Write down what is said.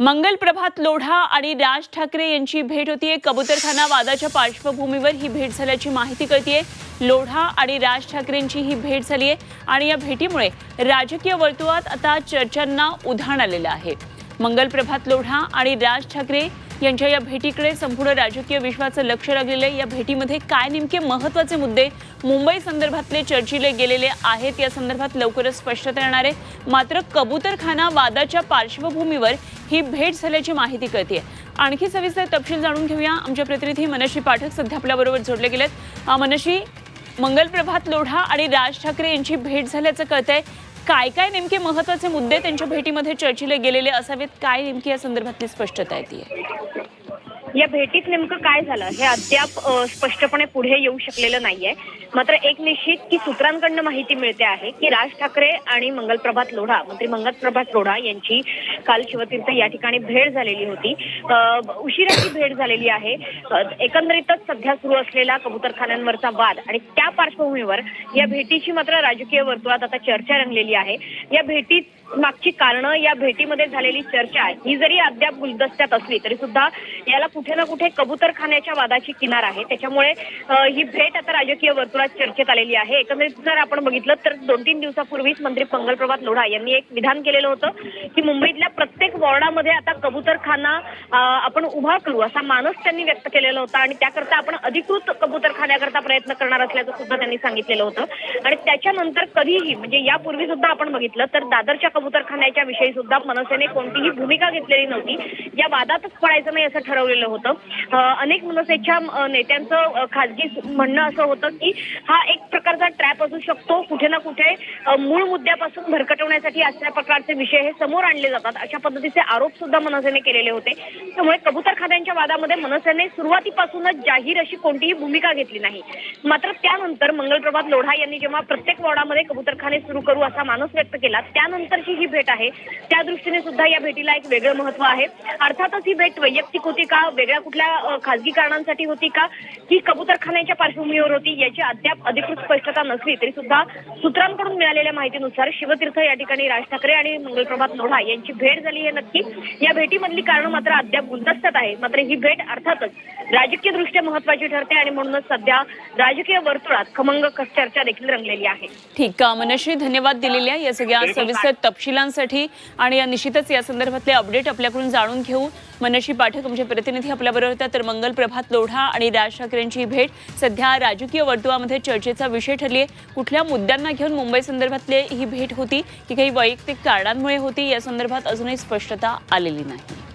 मंगल प्रभात लोढा आणि राज ठाकरे यांची भेट होतीये. कबूतरखाना वादाच्या पार्श्वभूमीवर ही भेट झाल्याची माहिती कळतीये. लोढा आणि राज ठाकरेंची ही भेट झालीये. आणि या भेटीमुळे राजकीय वर्तुळात आता चर्चांना उधाण आलेलं आहे. मंगल प्रभात लोढा आणि राज ठाकरे यांच्या या भेटीकडे संपूर्ण राजकीय विश्वाचं लक्ष लागलेलं आहे. या भेटीमध्ये काय नेमके महत्त्वाचे मुद्दे मुंबई संदर्भातले चर्चिले गेलेले आहेत या संदर्भात लवकरच स्पष्टता येणार आहे. मात्र कबूतरखाना वादाच्या पार्श्वभूमीवर ही भेट झाल्याची माहिती कळते आणखी सविस्तर तपशील जाणून घेऊया. आमच्या प्रतिनिधी मनशी पाठक सध्या आपल्याबरोबर जोडले गेलेत. मनशी मंगल प्रभात लोढा आणि राज ठाकरे यांची भेट झाल्याचं कळतंय. काय काय नेमके महत्त्वाचे मुद्दे त्यांच्या भेटीमध्ये चर्चिले गेलेले असावेत? काय नेमकी या संदर्भातली स्पष्टता येते या भेटीत नेमकं काय झालं? हे अद्याप स्पष्टपणे पुढे येऊ शकलेलं नाहीये. मात्र एक निश्चित की सूत्रांकडनं माहिती मिळते आहे की राज ठाकरे आणि मंगलप्रभात लोढा मंत्री मंगलप्रभात लोढा यांची काल शिवतीर्थ या ठिकाणी भेट झालेली होती. उशिराची भेट झालेली आहे. एकंदरीतच सध्या सुरू असलेला कबूतरखान्यांवरचा वाद आणि त्या पार्श्वभूमीवर या भेटीची मात्र राजकीय वर्तुळात आता चर्चा रंगलेली आहे. या भेटीत मागची कारणं या भेटीमध्ये झालेली चर्चा ही जरी अद्याप गुलदस्त्यात असली तरी सुद्धा याला कुठे ना कुठे कबूतरखान्याच्या वादाची किनार आहे. त्याच्यामुळे ही भेट आता राजकीय वर्तुळात चर्चेत आलेली आहे. एकंदरीत जर आपण बघितलं तर दोन तीन दिवसापूर्वीच मंत्री पंगलप्रभात लोढा यांनी एक विधान केलेलं होतं की मुंबईतल्या प्रत्येक वॉर्डामध्ये आता कबूतरखाना आपण उभा करू असा मानस त्यांनी व्यक्त केलेला होता आणि त्याकरता आपण अधिकृत कबूतरखान्याकरता प्रयत्न करणार असल्याचं सुद्धा त्यांनी सांगितलेलं होतं. आणि त्याच्यानंतर कधीही म्हणजे यापूर्वी सुद्धा आपण बघितलं तर दादरच्या कबूतरखान्याच्या विषयी सुद्धा मनसेने कोणतीही भूमिका घेतलेली नव्हती. या वादातच पडायचं नाही असं ठरवलेलं होतं. अनेक मनसेच्या नेत्यांचं खाजगी खासगी म्हणणं असं होतं की हा एक प्रकारचा ट्रॅप असू शकतो कुठे ना कुठे मूळ मुद्द्यापासून भरकटवण्यासाठी अशा प्रकारचे विषय हे समोर आणले जातात. अशा पद्धतीचे आरोप सुद्धा मनसेने केलेले होते. त्यामुळे कबूतरखान्यांच्या वादामध्ये मनसेने सुरुवातीपासूनच जाहीर अशी कोणतीही भूमिका घेतली नाही. मात्र त्यानंतर मंगलप्रभात लोढा यांनी जेव्हा प्रत्येक वॉर्डामध्ये कबूतरखाने सुरू करू असा मानस व्यक्त केला त्यानंतरची ही भेट आहे. त्या दृष्टीने सुद्धा या भेटीला एक वेगळं महत्त्व आहे. अर्थातच ही भेट वैयक्तिक होती का वेगळ्या कुठल्या खासगी कारणांसाठी होती का ही कबूतरखान्याच्या पार्श्वभूमीवर होती याची अद्याप अधिकृत स्पष्टता नसली तरी सुद्धा सूत्रांकडून मिळालेल्या माहितीनुसार शिवतीर्थ या ठिकाणी राज ठाकरे आणि मंगलप्रभात लोढा यांची भेट झाली हे नक्की. या भेटीमधली कारणं मात्र अद्याप गुलदस्त्यात आहे. मात्र ही भेट अर्थातच राजकीय दृष्ट्या महत्वाची ठरते आणि म्हणूनच सध्या राजकीय वर्तुळात खमंग चर्चा देखील रंगलेली आहे. ठीक आहे मनश्री धन्यवाद दिलेल्या या सगळ्या सविस्तर तपशिलांसाठी आणि या निश्चितच या संदर्भातले अपडेट आपल्याकडून जाणून घेऊ. मनशी पाठक आमचे प्रतिनिधी आपल्याबरोबर होत्या. तर मंगल प्रभात लोढा आणि राज ठाकरेंची भेट सध्या राजकीय वर्तुळामध्ये चर्चेचा विषय ठरली आहे कुठल्या मुद्द्यांना घेऊन मुंबई संदर्भातली ही भेट होती की काही वैयक्तिक कारणांमुळे होती या संदर्भात अजूनही स्पष्टता आलेली नाही.